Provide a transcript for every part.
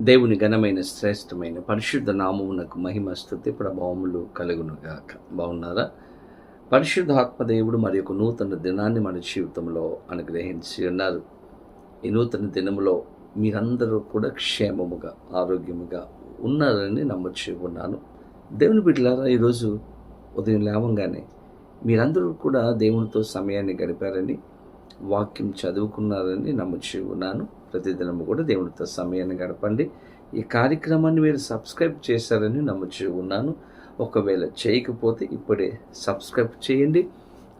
దేవుని ఘనమైన శ్రేష్టమైన పరిశుద్ధ నామమునకు మహిమ స్థుతి ప్రభావములు కలుగునుగాక. బాగున్నారా? పరిశుద్ధాత్మ దేవుడు మరి ఒక నూతన దినాన్ని మన జీవితంలో అనుగ్రహించి ఉన్నారు. ఈ నూతన దినములో మీరందరూ కూడా క్షేమముగా ఆరోగ్యముగా ఉన్నారని నమ్మచ్చి ఉన్నాను. దేవుని బిడ్డలారా ఈరోజు ఉదయం లేవంగానే మీరందరూ కూడా దేవునితో సమయాన్ని గడిపారని వాక్యం చదువుకున్నారని నమ్ముచి ఉన్నాను. ప్రతిదినము కూడా దేవునితో సమయాన్ని గడపండి. ఈ కార్యక్రమాన్ని మీరు సబ్స్క్రైబ్ చేశారని నమ్ముచి ఉన్నాను. ఒకవేళ చేయకపోతే ఇప్పుడే సబ్స్క్రైబ్ చేయండి.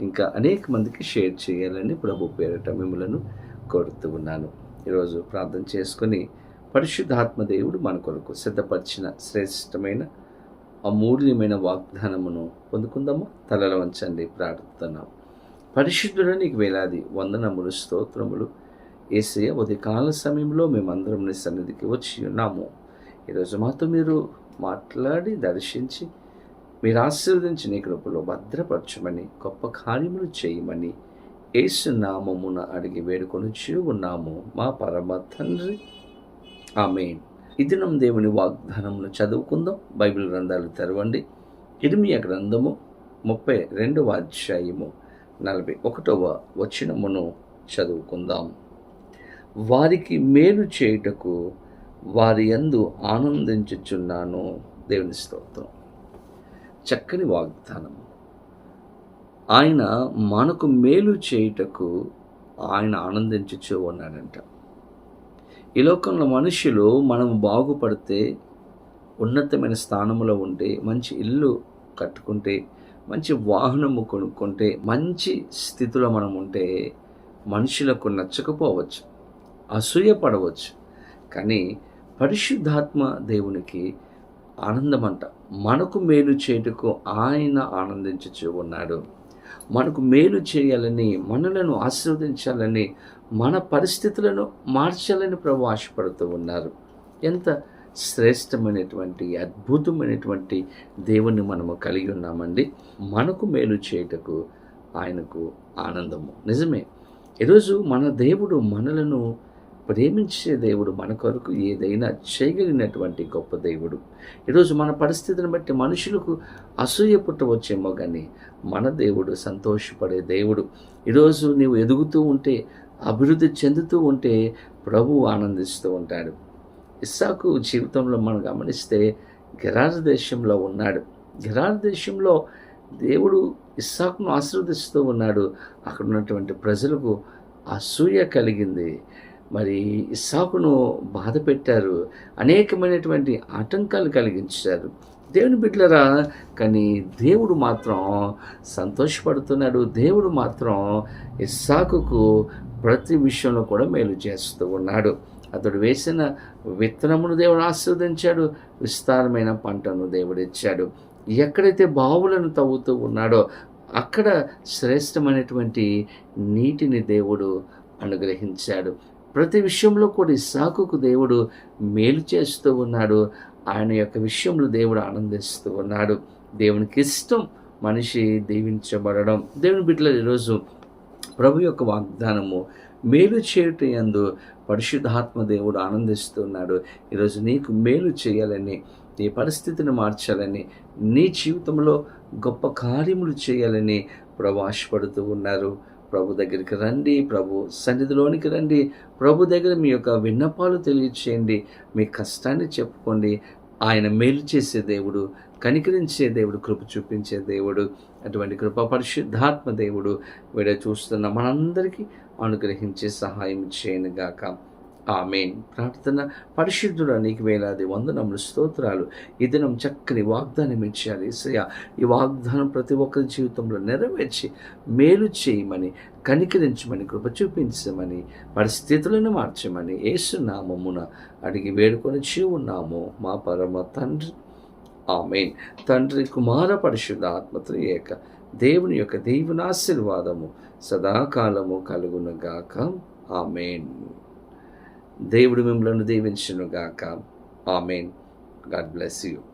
ఇంకా అనేక మందికి షేర్ చేయాలని ప్రభు పేరట మిమ్మలను కోరుతూ ఉన్నాను. ఈరోజు ప్రార్థన చేసుకొని పరిశుద్ధాత్మ దేవుడు మన కొరకు సిద్ధపరిచిన శ్రేష్టమైన అమూల్యమైన వాగ్దానమును పొందుకుందాము? తలలో వంచండి ప్రార్థిస్తున్నాము పరిశుద్ధుడు నీకు వేలాది వందనములు స్తోత్రములు. ఏసయ ఉదయకాల సమయంలో మేమందరం నీ సన్నిధికి వచ్చి ఉన్నాము. ఈరోజు మాతో మీరు మాట్లాడి దర్శించి మీరు ఆశీర్వదించి నీ కృపలో భద్రపరచమని గొప్ప కార్యములు చేయమని ఏసు నామమున అడిగి వేడుకొని ఉన్నాము. మా పరమ తండ్రి. ఆమె ఈ దేవుని వాగ్దానమును చదువుకుందాం. బైబిల్ గ్రంథాలు తెరవండి. ఇరిమియ గ్రంథము ముప్పై రెండవ అధ్యాయము. నలభై ఒకటవ వచనమును చదువుకుందాం. వారికి మేలు చేయుటకు వారి యందు ఆనందించుచున్నాను. దేవుని స్తోత్రం. చక్కని వాగ్దానం. ఆయన మనకు మేలు చేయుటకు ఆయన ఆనందించచ్చు ఉన్నాడంట. ఈ లోకంలో మనుషులు మనం బాగుపడితే ఉన్నతమైన స్థానంలో ఉంటే మంచి ఇల్లు కట్టుకుంటే మంచి వాహనము కొనుక్కుంటే మంచి స్థితిలో మనం ఉంటే మనుషులకు నచ్చకపోవచ్చు అసూయపడవచ్చు. కానీ పరిశుద్ధాత్మ దేవునికి ఆనందమంట. మనకు మేలు చేయుటకు ఆయన ఆనందించుచూ ఉన్నాడు. మనకు మేలు చేయాలని మనలను ఆశీర్వదించాలని మన పరిస్థితులను మార్చాలని ప్రభు ఆశపడుతూ ఉన్నారు. ఎంత శ్రేష్టమైనటువంటి అద్భుతమైనటువంటి దేవుణ్ణి మనము కలిగి ఉన్నామండి. మనకు మేలు చేయుటకు ఆయనకు ఆనందము. నిజమే. ఈరోజు మన దేవుడు మనలను ప్రేమించే దేవుడు మన కొరకు ఏదైనా చేయగలిగినటువంటి గొప్ప దేవుడు. ఈరోజు మన పరిస్థితిని బట్టి మనుషులకు అసూయ పుట్టవచ్చేమో కానీ మన దేవుడు సంతోషపడే దేవుడు. ఈరోజు నీవు ఎదుగుతూ ఉంటే అభివృద్ధి చెందుతూ ఉంటే ప్రభు ఆనందిస్తూ ఉంటాడు. ఇస్సాకు జీవితంలో మనం గమనిస్తే గిరార్ దేశంలో ఉన్నాడు. గిరార్ దేశంలో దేవుడు ఇస్సాకును ఆశీర్వదిస్తూ ఉన్నాడు. అక్కడ ఉన్నటువంటి ప్రజలకు అసూయ కలిగింది. మరి ఇస్సాకును బాధ పెట్టారు. అనేకమైనటువంటి ఆటంకాలు కలిగించారు. దేవుని బిడ్డలరా కానీ దేవుడు మాత్రం సంతోషపడుతున్నాడు. దేవుడు మాత్రం ఇస్సాకుకు ప్రతి విషయంలో కూడా మేలు చేస్తూ ఉన్నాడు. అతడు వేసిన విత్తనమును దేవుడు ఆస్వాదించాడు విస్తారమైన పంటను దేవుడిచ్చాడు. ఎక్కడైతే బావులను తవ్వుతూ ఉన్నాడో అక్కడ శ్రేష్టమైనటువంటి నీటిని దేవుడు అనుగ్రహించాడు. ప్రతి విషయంలో కూడా సాకుకు దేవుడు మేలు చేస్తూ ఉన్నాడు. ఆయన యొక్క విషయంలో దేవుడు ఆనందిస్తూ ఉన్నాడు. దేవునికి ఇష్టం మనిషి దీవించబడడం. దేవుని బిడ్డలు ఈరోజు ప్రభు యొక్క వాగ్దానము మేలు చేయటం యందు పరిశుద్ధాత్మ దేవుడు ఆనందిస్తున్నాడు. ఈరోజు నీకు మేలు చేయాలని నీ పరిస్థితిని మార్చాలని నీ జీవితంలో గొప్ప కార్యములు చేయాలని ప్రభు ఆశపడుతూ ఉన్నారు. ప్రభు దగ్గరికి రండి ప్రభు సన్నిధిలోనికి రండి. ప్రభు దగ్గర మీ యొక్క విన్నపాలు తెలియచేయండి మీ కష్టాన్ని చెప్పుకోండి. ఆయన మేలు చేసే దేవుడు కనికరించే దేవుడు కృప చూపించే దేవుడు అటువంటి కృప పరిశుద్ధాత్మ దేవుడు వీడ చూస్తున్న మనందరికీ అనుగ్రహించే సహాయం చేయనుగాక ఆమెన్. ప్రార్థన పరిశుద్ధుడు నీకు వేలాది వందనములు స్తోత్రాలు. ఈ దినం చక్కని వాగ్దానం ఇచ్చారు ఇసయ ఈ వాగ్దానం ప్రతి ఒక్కరి జీవితంలో నెరవేర్చి మేలు చేయమని కనికరించమని కృప చూపించమని పరిస్థితులను మార్చమని ఏసునామమున అడిగి వేడుకొని ఉన్నాము. మా పరమ తండ్రి ఆమెన్. తండ్రి కుమార పరిశుద్ధ ఆత్మతో ఏక. దేవుని యొక్క దేవుని ఆశీర్వాదము సదాకాలము కలుగునుగాక. ఆమెన్. దేవుడు మిమ్మల్ని దీవించునుగాక. ఆమెన్. God bless you.